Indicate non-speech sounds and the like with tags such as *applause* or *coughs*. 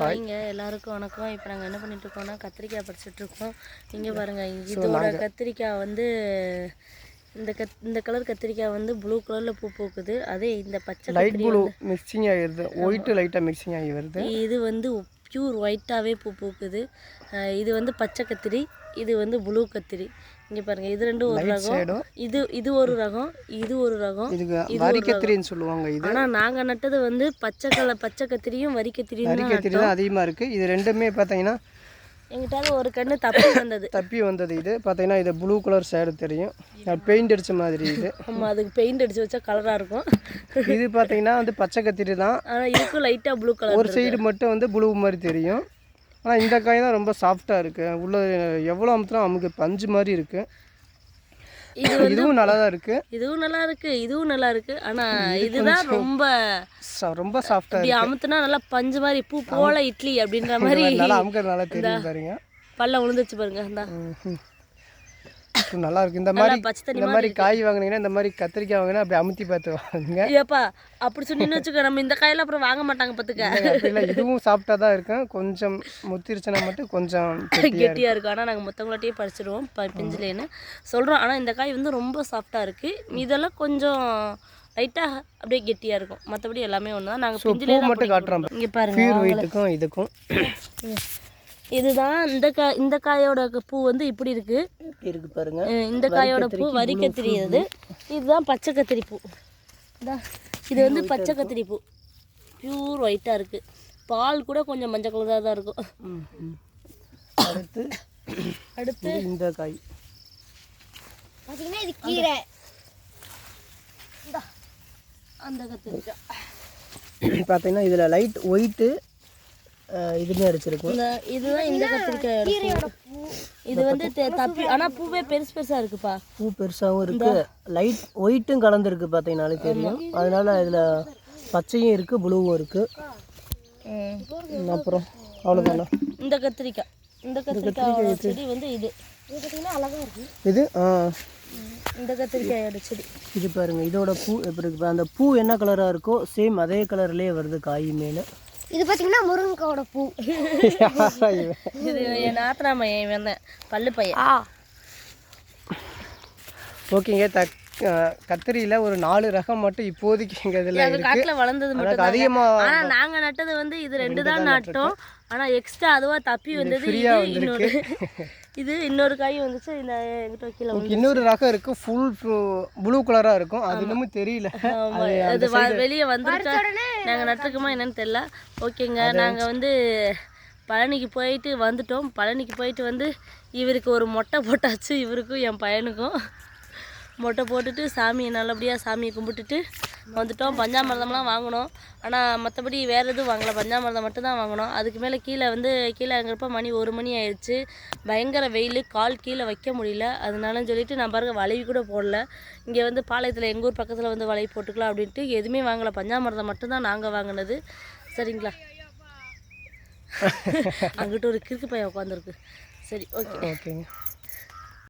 ஹாய்ங்க எல்லாருக்கும் வணக்கம். இப்போ நாங்கள் என்ன பண்ணிட்டு இருக்கோம்னா கத்திரிக்காய் பறிச்சுட்டு இருக்கோம் இங்கே பாருங்க இதோட கத்திரிக்காய் வந்து இந்த கத் இந்த கலர் கத்திரிக்காய் வந்து ப்ளூ கலரில் பூ பூக்குது. அதே இந்த பச்சை லைட் ப்ளூ மிக்சிங் ஆகிடுது ஒயிட்டு லைட்டாக மிக்சிங் ஆகி வருது. இது வந்து பியூர் ஒயிட்டாகவே பூ பூக்குது. இது வந்து பச்சை கத்திரி. இது வந்து ப்ளூ கத்திரி. இங்கே பாருங்க இது ரெண்டும் ஒரு ரகம். இது இது ஒரு ரகம் இது ஒரு ரகம் இதுக்கு வரிக்கத்திரின்னு சொல்லுவாங்க இது. ஆனால் நாங்கள் நட்டது வந்து பச்சை கலர் பச்சை கத்திரியும் வரி கத்திரியும் தான் வரிக்கத்திரி தான் அதிகமாக இருக்குது இது ரெண்டுமே பார்த்தீங்கன்னா எங்கிட்டால ஒரு கண்ணு தப்பி வந்தது. தப்பி வந்தது இது. பார்த்தீங்கன்னா இது ப்ளூ கலர் சைடு தெரியும். பெயிண்ட் அடிச்ச மாதிரி இது. ஆமாம் அதுக்கு பெயிண்ட் அடிச்சு வச்சா கலராக இருக்கும். இது பார்த்தீங்கன்னா வந்து பச்சை கத்திரி தான். ஆனால் இதுக்கும் லைட்டாக ப்ளூ கலர் ஒரு சைடு மட்டும் வந்து ப்ளூ மாதிரி தெரியும். ஆனால் இந்த காய் தான் ரொம்ப சாஃப்டாக இருக்குது உள்ள எவ்வளோ அமுத்தினா நமக்கு பஞ்சு மாதிரி இருக்குது இது இதுவும் நல்லா தான் இருக்குது இதுவும் நல்லா இருக்கு இதுவும் நல்லா இருக்கு. ஆனால் இதுதான் ரொம்ப ரொம்ப சாஃப்டாக இப்படி அமுத்துனா நல்லா பஞ்சு மாதிரி பூ போல இட்லி அப்படின்ற *laughs* மாதிரி நல்லா அமுக்கிறதுனால தெரியும் பாருங்க. பல்ல விழுந்துச்சு பாருங்க. இது நல்லா இருக்கு. இந்த மாதிரி இந்த மாதிரி காய் வாங்குனீங்கன்னா இந்த மாதிரி கத்திரிக்காய் வாங்கினா அப்படி அமுத்தி பார்த்து வாங்குங்க. ஏப்பா அப்படி சொன்னீங்கன்னு வச்சுக்கோ நம்ம இந்த காயெல்லாம் அப்புறம் வாங்க மாட்டாங்க பார்த்துக்க. இல்லை இதுவும் சாப்பிட்டா தான் இருக்கும். கொஞ்சம் முத்திருச்சுன்னா மட்டும் கொஞ்சம் கெட்டியா கெட்டியாக இருக்கும். ஆனால் நாங்கள் மொத்தவங்களாட்டியே பறிச்சிடுவோம் பிஞ்சிலேன்னு. சொல்கிறோம் ஆனால் இந்த காய் வந்து ரொம்ப சாஃப்டாக இருக்குது இதெல்லாம் கொஞ்சம் லைட்டாக அப்படியே கெட்டியாக இருக்கும். மற்றபடி எல்லாமே ஒன்று தான் நாங்கள் பிஞ்சிலே மட்டும் காட்டுறோம். இங்கே பாருங்க இதுக்கும். இதுதான் இந்த காய் இந்த காயோட பூ வந்து இப்படி இருக்கு. இருக்கு பாருங்க. இந்த காயோட பூ வரி கத்திரி இது இதுதான் பச்சை கத்திரி பூ இது வந்து பச்சை கத்திரி பூ பியூர் ஒயிட்டாக இருக்குது பால் கூட கொஞ்சம் மஞ்சள் கலராக தான் இருக்கும். அடுத்து *coughs* அடுத்து இந்த காய். பார்த்தீங்கன்னா இது கீரை. இந்தா, அந்த கத்திரிக்காய். பார்த்தீங்கன்னா இதில் லைட் ஒயிட்டு இதுமே அடிச்சிருக்கும் இந்த இதுதான் இந்த கத்திரிக்காயோட பூ. இது வந்து தப்பி ஆனால் பூவே பெருசு பெருசாக இருக்குப்பா. பூ பெருசாகவும் இருக்கு. லைட் ஒயிட்டும் கலந்துருக்கு பார்த்தீங்கனாலே தெரியும். அதனால இதில் பச்சையும் இருக்கு ப்ளூவும் இருக்கு. ம், அப்புறம் அவ்வளோதானே இந்த கத்திரிக்காய். இந்த கத்திரிக்காயோட செடி வந்து இது. இது ஆ. இந்த கத்திரிக்காயோட செடி. இது பாருங்க இதோட பூ எப்படி இருக்கு? அந்த பூ என்ன கலராக இருக்கோ சேம் அதே கலர்லேயே வருது காய் மேலே. இது பார்த்தீங்கன்னா முருங்கைக்காவோட பூ. இது என் நாத்தனா பையன் வந்தேன் பல்லு பையன். ஓகேங்க தக் கத்திரியில் ஒரு நாலு ரகம் மட்டும் இப்போதைக்கு எங்கள் இதில் எங்க காட்டுல வளர்ந்தது மட்டும் அதிகமாக ஆனா நாங்க நட்டது வந்து இது ரெண்டு தான் நட்டோம். ஆனா எக்ஸ்ட்ரா அதுவா தப்பி வந்தது இன்னொரு இது இன்னொரு காய் வந்துச்சு. இந்த எங்கிட்ட கீழே வந்து இன்னொரு ரகம் இருக்கு. ஃபுல் ப்ளூ கலராக இருக்கும். அது இன்னமும் தெரியல. அது வெளியே வந்துருச்சா? நாங்க நட்டுருக்கோமா என்னன்னு தெரியல. ஓகேங்க நாங்க வந்து பழனிக்கு போயிட்டு வந்துட்டோம். பழனிக்கு போயிட்டு வந்து இவருக்கு ஒரு மொட்டை போட்டாச்சு. இவருக்கும் என் பையனுக்கும். மொட்டை போட்டுட்டு சாமியை நல்லபடியாக சாமியை கும்பிட்டுட்டு வந்துட்டோம். பஞ்சாமிர்தம்லாம் வாங்கினோம். ஆனால் மற்றபடி வேறு எதுவும் வாங்கல. பஞ்சாமிர்தம் மட்டும் தான் வாங்கினோம். அதுக்கு மேலே கீழே வந்து கீழே இறங்குறப்ப மணி ஒரு மணி ஆயிடுச்சு பயங்கர வெயில். கால் கீழே வைக்க முடியல. அதனால சொல்லிட்டு நான் பாருங்க வளைவி கூட போடல. இங்கே வந்து பாளையத்தில் எங்கள் ஊர் பக்கத்தில் வந்து வளைவி போட்டுக்கலாம் அப்படின்ட்டு எதுவுமே வாங்கலை. பஞ்சாமிர்தம் மட்டும்தான் நாங்கள் வாங்கினது. சரிங்களா? *laughs* அங்கிட்ட ஒரு கிறுக்கு பையன் உட்காந்துருக்கு சரி ஓகே. ஓகேங்க.